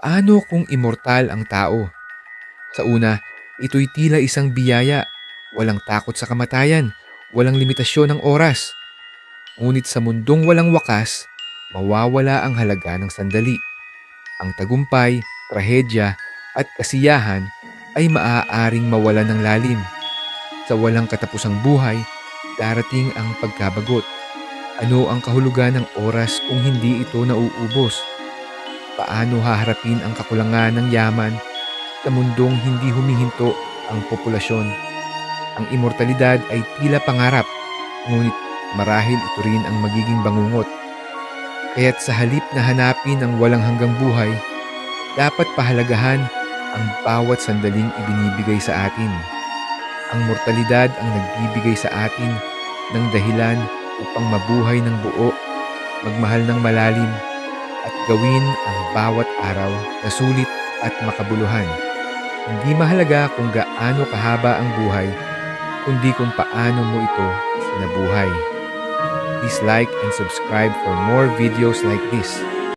Paano kung immortal ang tao? Sa una, ito'y tila isang biyaya, walang takot sa kamatayan, walang limitasyon ng oras. Ngunit sa mundong walang wakas, mawawala ang halaga ng sandali. Ang tagumpay, trahedya at kasiyahan ay maaaring mawalan ng lalim. Sa walang katapusang buhay, darating ang pagkabagot. Ano ang kahulugan ng oras kung hindi ito nauubos? Paano haharapin ang kakulangan ng yaman sa mundong hindi humihinto ang populasyon? Ang immortalidad ay tila pangarap, ngunit marahil ito rin ang magiging bangungot. Kaya't sa halip na hanapin ang walang hanggang buhay, dapat pahalagahan ang bawat sandaling ibinibigay sa atin. Ang mortalidad ang nagbibigay sa atin ng dahilan upang mabuhay ng buo, magmahal ng malalim, gawin ang bawat araw na sulit at makabuluhan. Hindi mahalaga kung gaano kahaba ang buhay, kundi kung paano mo ito sinabuhay. Please like and subscribe for more videos like this.